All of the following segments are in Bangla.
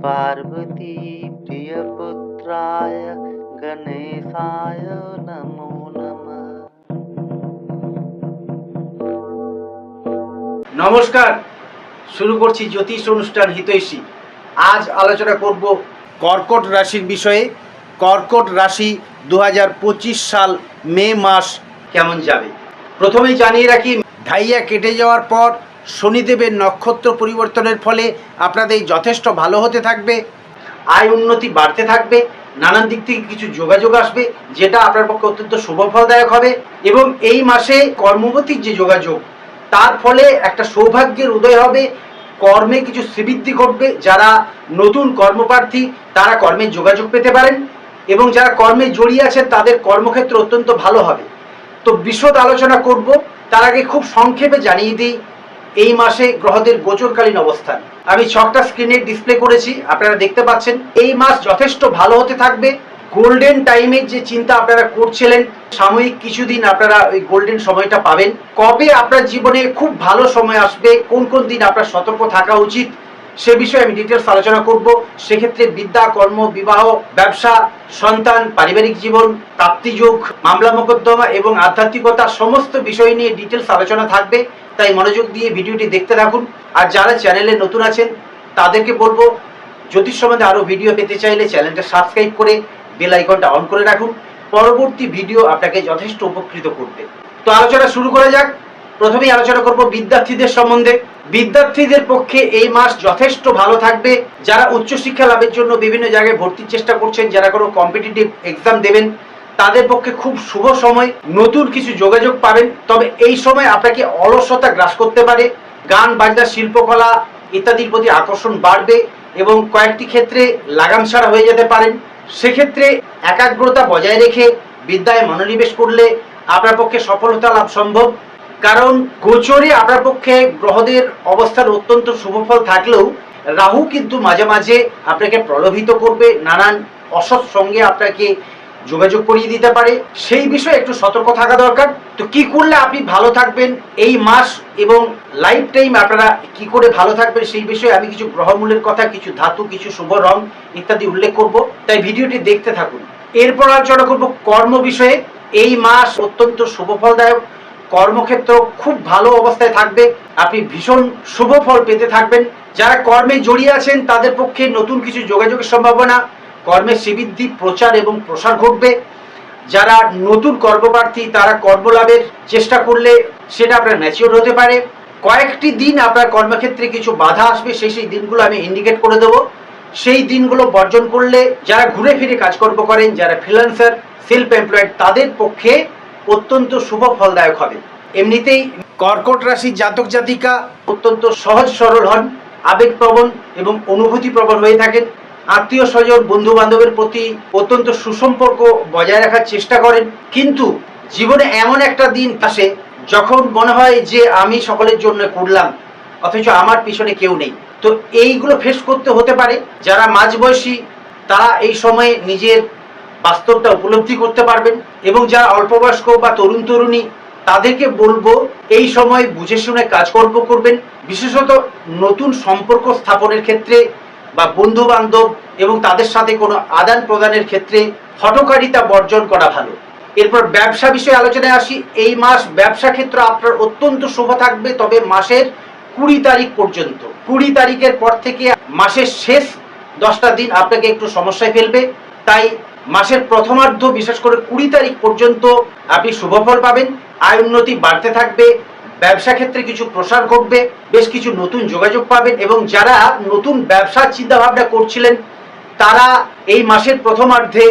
पार्वती प्रियपुत्राय गणेशाय नमो नमः নমস্কার শুরু করছি জ্যোতিষ অনুষ্ঠান হিতৈষী আজ আলোচনা করব কর্কট রাশির বিষয়ে কর্কট রাশি দু সাল মে মাস কেমন যাবে প্রথমেই জানিয়ে রাখি ঢাইয়া কেটে যাওয়ার পর শনিদেবের নক্ষত্র পরিবর্তনের ফলে আপনাদের যথেষ্ট ভালো হতে থাকবে, আয় উন্নতি বাড়তে থাকবে, নানান দিক থেকে কিছু যোগাযোগ আসবে, যেটা আপনার পক্ষে অত্যন্ত শুভফলদায়ক হবে। এবং এই মাসে কর্মবতীর যে যোগাযোগ, তার ফলে একটা সৌভাগ্যের উদয় হবে, কর্মে কিছু শ্রীবৃদ্ধি ঘটবে, যারা নতুন কর্মপ্রার্থী, তারা কর্মের যোগাযোগ পেতে পারেন, এবং যারা কর্মে জড়িয়ে আছেন, তাদের কর্মক্ষেত্র অত্যন্ত ভালো হবে। তো বিশদ আলোচনা করব, তার আগে খুব সংক্ষেপে জানিয়ে দিই এই মাসে গ্রহদের গোচরকালীন অবস্থান। আমি ছকটা স্ক্রিনে ডিসপ্লে করেছি, আপনারা দেখতে পাচ্ছেন। এই মাস যথেষ্ট ভালো হতে থাকবে। গোল্ডেন টাইমের যে চিন্তা আপনারা করছিলেন, সাময়িক কিছুদিন আপনারা ওই গোল্ডেন সময়টা পাবেন। কবে আপনার জীবনে খুব ভালো সময় আসবে, কোন কোন দিন আপনার সতর্ক থাকা উচিত, সে বিষয়ে আমি ডিটেলস আলোচনা করব। সেক্ষেত্রে বিদ্যা, কর্ম, বিবাহ, ব্যবসা, সন্তান, পারিবারিক জীবন, প্রাপ্তিযোগ, মামলা, মোকদ্দমা এবং আধ্যাত্মিকতা সমস্ত বিষয় নিয়ে ডিটেলস আলোচনা থাকবে। তাই মনোযোগ দিয়ে ভিডিওটি দেখতে থাকুন। আর যারা চ্যানেলে নতুন আছেন, তাদেরকে বলব, জ্যোতিষ সম্বন্ধে আরও ভিডিও পেতে চাইলে চ্যানেলটা সাবস্ক্রাইব করে বেল আইকনটা অন করে রাখুন। পরবর্তী ভিডিও আপনাকে যথেষ্ট উপকৃত করবে। তো আলোচনা শুরু করা যাক। প্রথমেই আলোচনা করব বিদ্যার্থীদের সম্বন্ধে। বিদ্যার্থীদের পক্ষে এই মাস যথেষ্ট ভালো থাকবে। যারা উচ্চশিক্ষা লাভের জন্য বিভিন্ন জায়গায় ভর্তির চেষ্টা করছেন, যারা কোনো কম্পিটিটিভ এক্সাম দেবেন তাদের পক্ষে খুব শুভ সময়। নতুন কিছু যোগাযোগ পাবেন। তবে এই সময় আপনাকে অলসতা গ্রাস করতে পারে। গান, বাজনা, শিল্পকলা ইত্যাদির প্রতি আকর্ষণ বাড়বে এবং কয়েকটি ক্ষেত্রে লাগাম ছাড়া হয়ে যেতে পারেন সেক্ষেত্রে একাগ্রতা বজায় রেখে বিদ্যায় মনোনিবেশ করলে আপনার পক্ষে সফলতা লাভ সম্ভব। কারণ গোচরে আপনার পক্ষে গ্রহদের অবস্থার অত্যন্ত শুভফল থাকলেও রাহু কিন্তু মাঝে মাঝে আপনাকে প্রলোভিত করবে। নানান অসৎ সঙ্গে আপনাকে যোগাযোগ করিয়ে দিতে পারে। সেই বিষয়ে একটু সতর্ক থাকা দরকার। তো কি করলে আপনি ভালো থাকবেন এই মাস এবং লাইফ টাইম আপনারা কি করে ভালো থাকবেন সেই বিষয়ে আমি কিছু গ্রহমূলের কথা, কিছু ধাতু, কিছু শুভ রং ইত্যাদি উল্লেখ করব। তাই ভিডিওটি দেখতে থাকুন। এরপর আলোচনা করব কর্ম বিষয়ে। এই মাস অত্যন্ত শুভফলদায়ক। কর্মক্ষেত্র খুব ভালো অবস্থায় থাকবে। আপনি ভীষণ শুভ ফল পেতে থাকবেন। যারা কর্মে জড়িয়ে আছেন, তাদের পক্ষে নতুন কিছু যোগাযোগের সম্ভাবনা কর্মের শ্রীবৃদ্ধি, প্রচার এবং প্রসার ঘটবে। যারা নতুন কর্মপ্রার্থী, তারা কর্মলাভের চেষ্টা করলে সেটা আপনার ম্যাচিওর হতে পারে। কয়েকটি দিন আপনার কর্মক্ষেত্রে কিছু বাধা আসবে, সেই সেই দিনগুলো আমি ইন্ডিকেট করে দেবো। সেই দিনগুলো বর্জন করলে যারা ঘুরে ফিরে কাজকর্ম করেন, যারা ফ্রিল্যান্সার সেলফ এমপ্লয়েড তাদের পক্ষে অত্যন্ত শুভ ফলদায়ক হবে। এমনিতেই কর্কট রাশির জাতক জাতিকা অত্যন্ত সহজ সরল হন, আবেগপ্রবণ এবং অনুভূতি প্রবণ হয়ে থাকেন। আত্মীয় স্বজন বন্ধু বান্ধবের প্রতি অত্যন্ত সুসম্পর্ক বজায় রাখার চেষ্টা করেন। কিন্তু জীবনে এমন একটা দিন আসে যখন মনে হয় যে আমি সকলের জন্য করলাম, অথচ আমার পিছনে কেউ নেই। তো এইগুলো ফেস করতে হতে পারে। যারা মাঝবয়সী, তারা এই সময়ে নিজের বাস্তবটা উপলব্ধি করতে পারবেন এবং যারা অল্প বয়স্ক বা তরুণ তরুণী, তাদেরকে বলব, এই সময় বুঝে শুনে কাজকর্ম করবেন। বিশেষত নতুন সম্পর্ক স্থাপনের ক্ষেত্রে বা বন্ধু বান্ধব এবং তাদের সাথে কোনো আদান প্রদানের ক্ষেত্রে হটকারিতা বর্জন করা ভালো। এরপর ব্যবসা বিষয়ে আলোচনায় আসি। এই মাস ব্যবসা ক্ষেত্র আপনার অত্যন্ত শুভ থাকবে, তবে মাসের কুড়ি তারিখ পর্যন্ত। কুড়ি তারিখের পর থেকে মাসের শেষ দশটা দিন আপনাকে একটু সমস্যায় ফেলবে। তাই মাসের প্রথমার্ধ, বিশেষ করে কুড়ি তারিখ পর্যন্ত আপনি শুভফল পাবেন। আয় উন্নতি বাড়তে থাকবে। ব্যবসা ক্ষেত্রে কিছু প্রসার ঘটবে, বেশ কিছু নতুন যোগাযোগ পাবেন এবং যারা নতুন ব্যবসার চিন্তা ভাবনা করছিলেন, তারা এই মাসের প্রথমার্ধে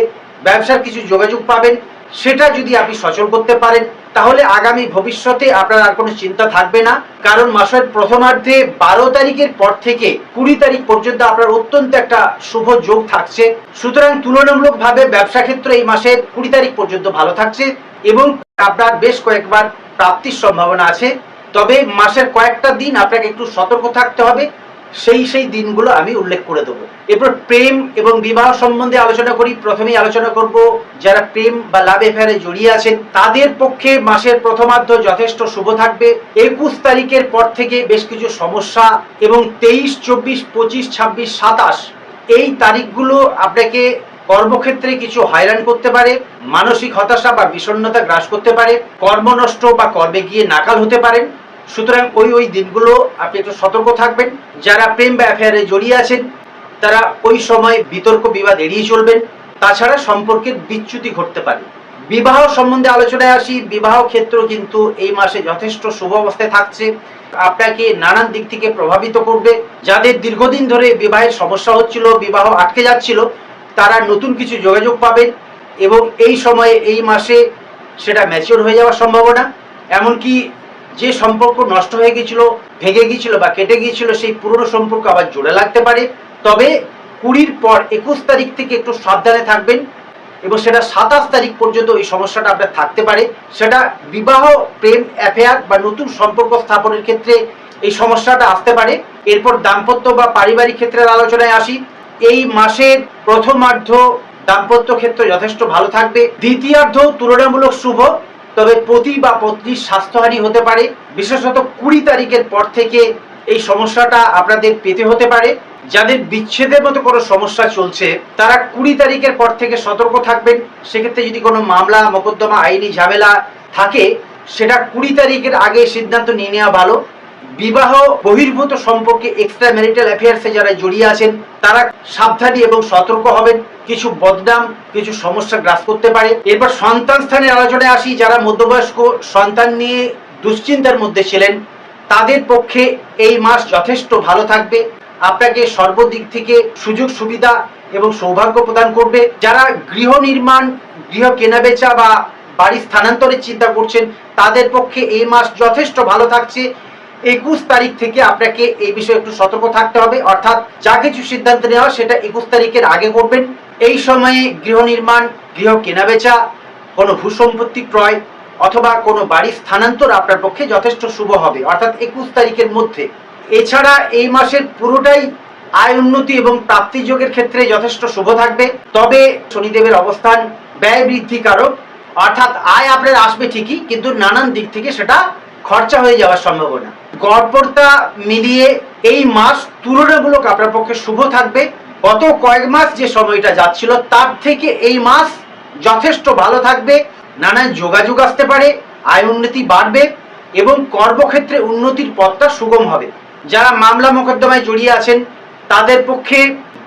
ব্যবসার কিছু যোগাযোগ পাবেন। সেটা যদি আপনি সচল করতে পারেন, তাহলে আগামী ভবিষ্যতে আপনার আর কোনো চিন্তা থাকবে না। কারণ মাসের প্রথমার্ধে বারো তারিখের পর থেকে কুড়ি তারিখ পর্যন্ত আপনার অত্যন্ত একটা শুভ যোগ থাকছে। সুতরাং তুলনামূলকভাবে ব্যবসা ক্ষেত্র এই মাসের কুড়ি তারিখ পর্যন্ত ভালো থাকছে এবং আপনার বেশ কয়েকবার প্রাপ্তির সম্ভাবনা আছে। তবে মাসের কয়েকটা দিন আপনাকে একটু সতর্ক থাকতে হবে। সেই সেই দিনগুলো আমি উল্লেখ করে দেবো। এরপর প্রেম এবং বিবাহ সম্বন্ধে আলোচনা করি। প্রথমেই আলোচনা করব, যারা প্রেম বা লাভ এফেয়ারে জড়িয়ে আছেন, তাদের পক্ষে মাসের প্রথমার্ধ যথেষ্ট শুভ থাকবে। একুশ তারিখের পর থেকে বেশ কিছু সমস্যা এবং তেইশ, চব্বিশ, পঁচিশ, ছাব্বিশ, সাতাশ, এই তারিখগুলো আপনাকে কর্মক্ষেত্রে কিছু হয়রান করতে পারে, মানসিক হতাশা বা বিষণ্ণতা গ্রাস করতে পারে, কর্মনষ্ট বা কর্মে গিয়ে নাকাল হতে পারেন। সুতরাং ওই ওই দিনগুলো আপনি একটু সতর্ক থাকবেন। যারা প্রেম বা অ্যাফেয়ারে জড়িয়ে আছেন, তারা ওই সময় বিতর্ক, বিবাদ এড়িয়ে চলবেন। তাছাড়া সম্পর্কের বিচ্যুতি ঘটতে পারে। বিবাহ সম্বন্ধে আলোচনায় আসি, বিবাহ ক্ষেত্র কিন্তু এই মাসে যথেষ্ট শুভ অবস্থায় থাকছে। আপনাকে নানান দিক থেকে প্রভাবিত করবে। যাদের দীর্ঘদিন ধরে বিবাহের সমস্যা হচ্ছিল, বিবাহ আটকে যাচ্ছিল তারা নতুন কিছু যোগাযোগ পাবেন এবং এই সময়ে, এই মাসে সেটা ম্যাচিওর হয়ে যাওয়ার সম্ভাবনা। এমনকি যে সম্পর্ক নষ্ট হয়ে গিয়েছিল, ভেঙে গিয়েছিল বা কেটে গিয়েছিল, সেই পুরনো সম্পর্ক আবার জোড়ে লাগতে পারে। তবে কুড়ির পর একুশ তারিখ থেকে একটু সাবধানে থাকবেন এবং সেটা সাতাশ তারিখ পর্যন্ত এই সমস্যাটা আপনার থাকতে পারে। সেটা বিবাহ, প্রেম অ্যাফেয়ার বা নতুন সম্পর্ক স্থাপনের ক্ষেত্রে এই সমস্যাটা আসতে পারে। এরপর দাম্পত্য বা পারিবারিক ক্ষেত্রের আলোচনায় আসি। এই মাসের প্রথমার্ধ দাম্পত্য ক্ষেত্র যথেষ্ট ভালো থাকবে। দ্বিতীয়ার্ধ তুলনামূলক শুভ, তবে পতি বা পত্নীর স্বাস্থ্যহানি হতে পারে। বিশেষত কুড়ি তারিখের পর থেকে এই সমস্যাটা আপনাদের পেতে হতে পারে। যাদের বিচ্ছেদের মতো কোনো সমস্যা চলছে, তারা কুড়ি তারিখের পর থেকে সতর্ক থাকবেন। সেক্ষেত্রে যদি কোনো মামলা, মোকদ্দমা, আইনি ঝামেলা থাকে, সেটা কুড়ি তারিখের আগে সিদ্ধান্ত নিয়ে নেওয়া ভালো। বিবাহ বহির্ভূত সম্পর্কে এক্সট্রা ম্যারিটাল অ্যাফেয়ার্সে যারা জড়িয়ে আছেন, তারা সাবধানী এবং সতর্ক হবেন। কিছু বদনাম, কিছু সমস্যা গ্রাস করতে পারে। এরপর সন্তান স্থানের আলোচনায় আসি, যারা মধ্যবয়স্ক সন্তান নিয়ে দুশ্চিন্তার মধ্যে ছিলেন, তাদের পক্ষে এই মাস যথেষ্ট ভালো থাকবে। আপনাকে সর্বদিক থেকে সুযোগ, সুবিধা এবং সৌভাগ্য প্রদান করবে। যারা গৃহ নির্মাণ, গৃহ কেনাবেচা বা বাড়ি স্থানান্তরের চিন্তা করছেন, তাদের পক্ষে এই মাস যথেষ্ট ভালো থাকছে। একুশ তারিখ থেকে আপনাকে এই বিষয়ে একটু সতর্ক থাকতে হবে। অর্থাৎ যা কিছু সিদ্ধান্ত নেওয়া সেটা একুশ তারিখের আগে করবেন। এই সময়ে গৃহ নির্মাণ, গৃহ কেনাবেচা, কোনো ভূসম্পত্তি ক্রয় অথবা কোনো বাড়ি স্থানান্তর আপনার পক্ষে যথেষ্ট শুভ হবে। অর্থাৎ একুশ তারিখের মধ্যে। এছাড়া এই মাসের পুরোটাই আয় উন্নতি এবং প্রাপ্তি যোগের ক্ষেত্রে যথেষ্ট শুভ থাকবে। তবে শনিদেবের অবস্থান ব্যয় বৃদ্ধিকারক অর্থাৎ আয় আপনার আসবে ঠিকই, কিন্তু নানান দিক থেকে সেটা খরচা হয়ে যাওয়ার সম্ভাবনা। গড়পড়তা মিলিয়ে এই মাস তুলনামূলক আপনার পক্ষে শুভ থাকবে। গত কয়েক মাস যে সময়টা যাচ্ছিল, তার থেকে এই মাস যথেষ্ট ভালো থাকবে। নানান যোগাযোগ আসতে পারে, আয় উন্নতি বাড়বে এবং কর্মক্ষেত্রে উন্নতির পথটা সুগম হবে। যারা মামলা মোকদ্দমায় জড়িয়ে আছেন, তাদের পক্ষে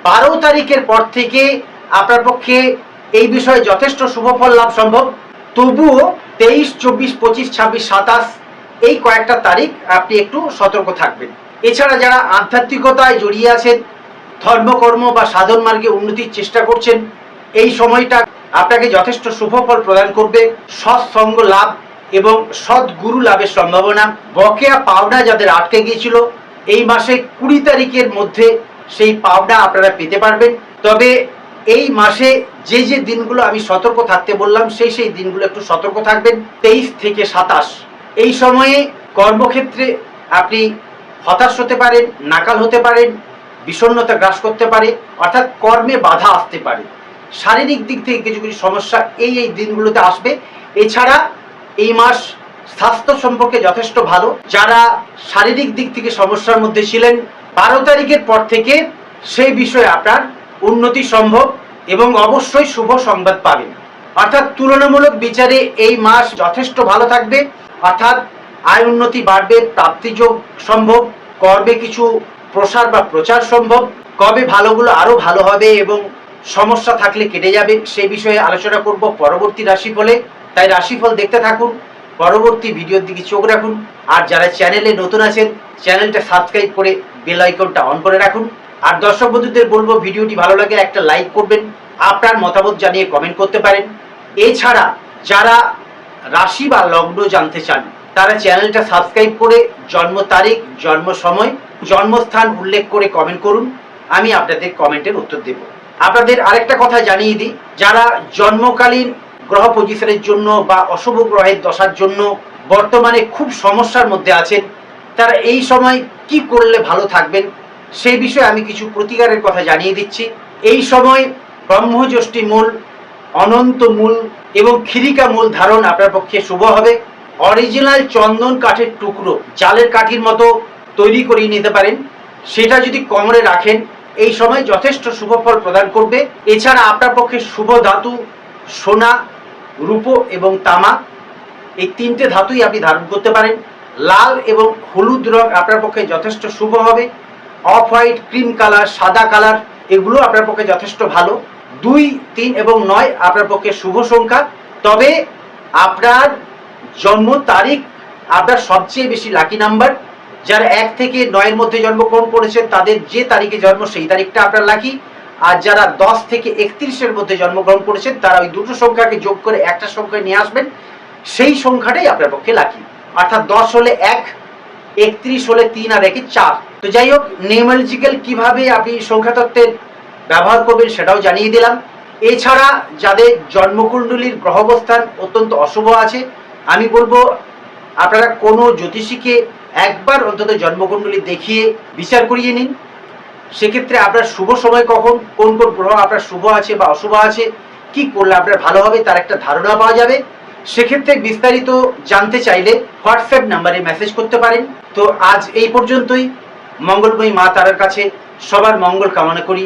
বারো তারিখের পর থেকে আপনার পক্ষে এই বিষয়ে যথেষ্ট শুভফল লাভ সম্ভব। তবুও তেইশ, চব্বিশ, পঁচিশ, ছাব্বিশ, সাতাশ এই কয়েকটা তারিখ আপনি একটু সতর্ক থাকবেন। এছাড়া যারা আধ্যাত্মিকতায় জড়িয়ে আছেন, ধর্মকর্ম বা সাধন মার্গে উন্নতির চেষ্টা করছেন, এই সময়টা আপনাকে যথেষ্ট শুভফল প্রদান করবে। সৎসঙ্গ লাভ এবং সৎ গুরু লাভের সম্ভাবনা। বকেয়া পাওনা যাদের আটকে গিয়েছিল, এই মাসে কুড়ি তারিখের মধ্যে সেই পাওনা আপনারা পেতে পারবেন। তবে এই মাসে যে যে দিনগুলো আমি সতর্ক থাকতে বললাম, সেই সেই দিনগুলো একটু সতর্ক থাকবেন। তেইশ থেকে সাতাশ। এই সময়ে কর্মক্ষেত্রে আপনি হতাশ হতে পারেন, নাকাল হতে পারেন, বিষণ্ণতা গ্রাস করতে পারে, অর্থাৎ কর্মে বাধা আসতে পারে। শারীরিক দিক থেকে কিছু কিছু সমস্যা এই এই দিনগুলোতে আসবে। এছাড়া এই মাস স্বাস্থ্য সম্পর্কে যথেষ্ট ভালো। যারা শারীরিক দিক থেকে সমস্যার মধ্যে ছিলেন, বারো তারিখের পর থেকে সেই বিষয়ে আপনার উন্নতি সম্ভব এবং অবশ্যই শুভ সংবাদ পাবেন। অর্থাৎ তুলনামূলক বিচারে এই মাস যথেষ্ট ভালো থাকবে। অর্থাৎ আয় উন্নতি বাড়বে প্রাপ্তিযোগ সম্ভব কর্মে কিছু প্রসার বা প্রচার সম্ভব, কবে ভালোগুলো আরও ভালো হবে এবং সমস্যা থাকলে কেটে যাবে, সেই বিষয়ে আলোচনা করব পরবর্তী রাশিফলে। তাই রাশিফল দেখতে থাকুন, পরবর্তী ভিডিওর দিকে চোখ রাখুন, আর যারা চ্যানেলে নতুন আছেন, চ্যানেলটা সাবস্ক্রাইব করে বেল আইকনটা অন করে রাখুন। আর দর্শক বন্ধুদের বলব, ভিডিওটি ভালো লাগে একটা লাইক করবেন, আপনার মতামত জানিয়ে কমেন্ট করতে পারেন। এছাড়া যারা রাশি বা লগ্ন জানতে চান, তারা চ্যানেলটা সাবস্ক্রাইব করে জন্ম তারিখ, জন্ম সময়, জন্মস্থান উল্লেখ করে কমেন্ট করুন, আমি আপনাদের কমেন্টের উত্তর দেব। আপনাদের আরেকটা কথা জানিয়ে দিই, যারা জন্মকালীন গ্রহ পজিশনের জন্য বা অশুভ গ্রহের দশার জন্য বর্তমানে খুব সমস্যার মধ্যে আছেন, তারা এই সময় কি করলে ভালো থাকবেন, সেই বিষয়ে আমি কিছু প্রতিকারের কথা জানিয়ে দিচ্ছি। এই সময় ব্রহ্মযষ্টি মূল অনন্ত মূল এবং খিরিকা মূল ধারণ আপনার পক্ষে শুভ হবে। অরিজিনাল চন্দন কাঠের টুকরো জালের কাঠির মতো তৈরি করিয়ে নিতে পারেন। সেটা যদি কোমরে রাখেন, এই সময় যথেষ্ট শুভ ফল প্রদান করবে। এছাড়া আপনার পক্ষে শুভ ধাতু, সোনা, রূপো এবং তামা, এই তিনটে ধাতুই আপনি ধারণ করতে পারেন। লাল এবং হলুদ রং আপনার পক্ষে যথেষ্ট শুভ হবে। অফ হোয়াইট, ক্রিম কালার, সাদা কালার, এগুলো আপনার পক্ষে যথেষ্ট ভালো। দুই, তিন এবং নয় আপনার পক্ষে শুভ সংখ্যা। তবে আপনার জন্ম তারিখ আপনার সবচেয়ে বেশি লাকি নাম্বার যারা এক থেকে নয়ের মধ্যে জন্মগ্রহণ করেছেন তাদের যে তারিখে জন্ম সেই তারিখটা আপনার লাকি আর যারা দশ থেকে একত্রিশের মধ্যে জন্মগ্রহণ করেছেন তারা ওই দুটো সংখ্যাকে যোগ করে একটা সংখ্যায় নিয়ে আসবেন। সেই সংখ্যাটাই আপনার পক্ষে লাকি অর্থাৎ দশ হলে এক, একত্রিশ হলে তিন আর একে চার। তো যাই হোক নিউমালজিক্যাল কীভাবে আপনি সংখ্যা তত্ত্বের ব্যবহার করবেন সেটাও জানিয়ে দিলাম। এছাড়া যাদের জন্মকুণ্ডলীর গ্রহবস্থান অত্যন্ত অশুভ আছে, আমি বলব আপনারা কোনো জ্যোতিষীকে একবার অন্তত জন্মকুণ্ডলী দেখিয়ে বিচার করিয়ে নিন। সেক্ষেত্রে আপনার শুভ সময় কখন, কোন কোন গ্রহ আপনার শুভ আছে বা অশুভ আছে, কি করলে আপনার ভালো হবে তার একটা ধারণা পাওয়া যাবে। সেক্ষেত্রে বিস্তারিত জানতে চাইলে হোয়াটসঅ্যাপ নাম্বারে মেসেজ করতে পারেন। তো আজ এই পর্যন্তই। মঙ্গলময়ী মা তারার কাছে সবার মঙ্গল কামনা করি।